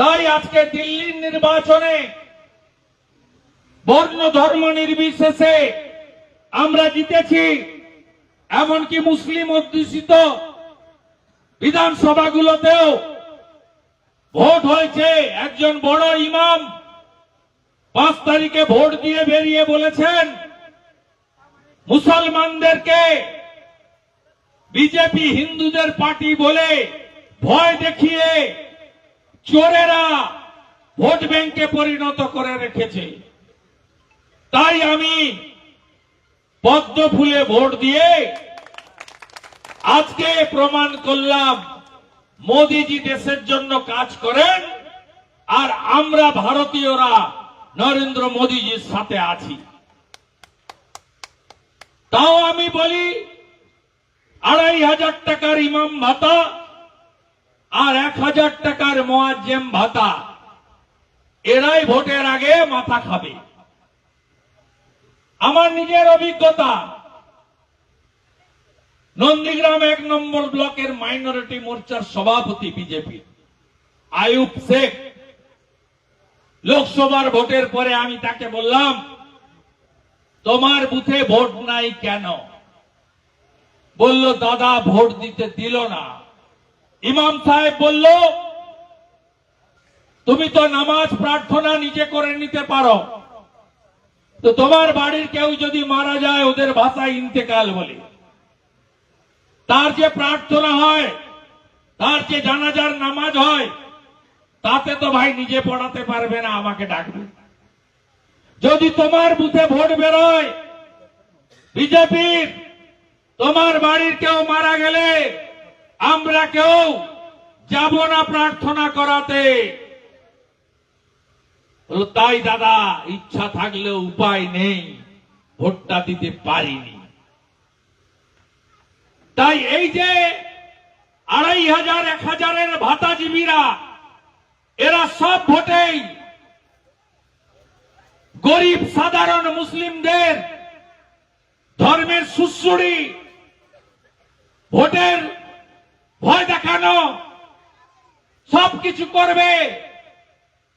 তাই আজকে দিল্লির নির্বাচনে বর্ণ ধর্ম নির্বিশেষে আমরা জিতেছি, এমনকি মুসলিম অধ্যুষিত বিধানসভাগুলোতেও ভোট হয়েছে। একজন বড় ইমাম পাঁচ তারিখে ভোট দিয়ে বেরিয়ে বলেছেন, মুসলমানদেরকে বিজেপি হিন্দুদের পার্টি বলে ভয় দেখিয়ে চোরেরা ভোট ব্যাংকে পরিণত করে রেখেছে। তাই আমি পদ্ম ফুলে ভোট দিয়ে আজকে প্রমাণ করলাম, মোদিজি দেশের জন্য কাজ করেন আর আমরা ভারতীয়রা নরেন্দ্র মোদিজির সাথে আছি। তাও আমি বলি, আড়াই হাজার টাকার ইমাম ভাতা আর এক হাজার টাকার মোয়াজ্জেম ভাতা। এরাই ভোটের আগে মাথা খাবে। আমার নিজের অভিজ্ঞতা, নন্দীগ্রাম এক নম্বর ব্লকের মাইনরিটি মোর্চার সভাপতি বিজেপি। আয়ুব শেখ, লোকসভার ভোটের পরে আমি তাকে বললাম, তোমার বুথে ভোট নাই কেন? বলল, দাদা, ভোট দিতে দিল না। ইমাম সাহেব বলল, তুমি তো নামাজ প্রার্থনা নিজে করে নিতে পারো। তো তোমার বাড়ির কেউ যদি মারা যায়, ওদের ভাষায় ইন্তেকাল বলে। তার যে প্রার্থনা হয়, তার যে জানাজার নামাজ হয়, তাতে তো ভাই নিজে পড়াতে পারবে না, আমাকে ডাকবে। যদি তোমার বুথে ভোট বেরোয়, বিজেপির, তোমার বাড়ির কেউ মারা গেলে আমরা কেউ যাব না প্রার্থনা করাতে। তাই দাদা, ইচ্ছা থাকলেও উপায় নেই। ভোটটা দিতে পারিনি। তাই এই যে আড়াই হাজার, এক হাজারের ভাতাজীবীরা, এরা সব ভোটেই গরিব, সাধারণ মুসলিমদের ধর্মের সুশ্রুড়ি, ভোটের দেখানো সবকিছু করবে।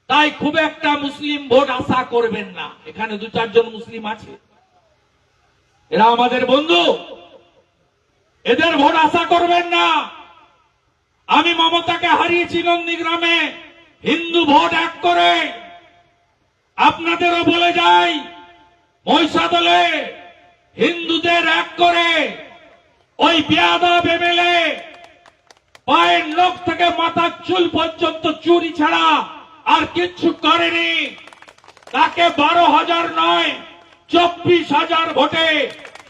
তাই খুব একটা মুসলিম ভোট আশা করবেন না। এখানে দু চারজন মুসলিম আছে। এরা আমাদের বন্ধু। এদের ভোট আশা করবেন না। আমি মমতাকে হারিয়েছি নন্দীগ্রামে হিন্দু ভোট এক করে। আপনাদেরও বলে যাই, মহিষাদলে হিন্দুদের এক করে। ওই বেয়াদব এমএলএ পায়ের লোক থেকে মাথার চুল পর্যন্ত চুরি ছাড়া আর কিচ্ছু করেনি। তাকে বারো হাজার নয়, চব্বিশ হাজার ভোটে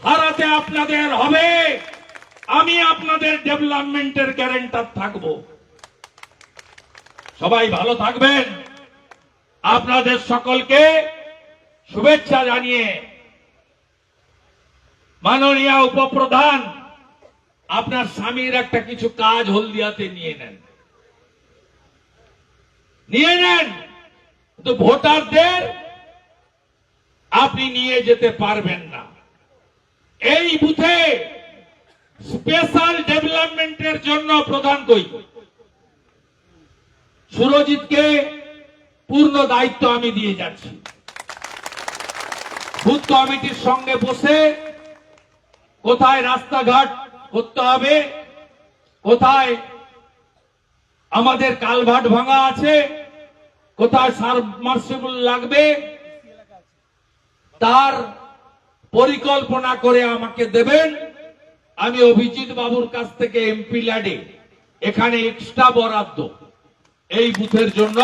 হারাতে আপনাদের হবে। আমি আপনাদের ডেভেলপমেন্টের গ্যারেন্টার থাকব। সবাই ভালো থাকবেন। আপনাদের সকলকে শুভেচ্ছা জানিয়ে মাননীয় উপপ্রধান আপনার স্বামীর একটা কিছু কাজ হলদিয়াতে নিয়ে নেন। নিয়ে নেন। তো ভোটারদের আপনি নিয়ে যেতে পারবেন না। এই বুথে স্পেশাল ডেভেলপমেন্টের জন্য প্রধান কই? সুরজিৎকে পূর্ণ দায়িত্ব আমি দিয়ে যাচ্ছি। বুথ কমিটির সঙ্গে বসে কোথায় রাস্তাঘাট করতে হবে। কোথায় আমাদের কালভার্ট ভাঙা আছে? কোথায় সাবমার্সিবল লাগবে? তার পরিকল্পনা করে আমাকে দেবেন। আমি অভিজিৎ বাবুর কাছ থেকে এমপি ল্যাডে এখানে এক্সট্রা বরাদ্দ। এই বুথের জন্য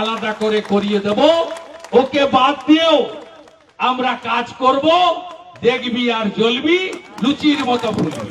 আলাদা করে করিয়ে দেব। ওকে বাদ দিয়েও আমরা কাজ করব। দেখবি আর জ্বলবি, লুচির মতো ফুলবি।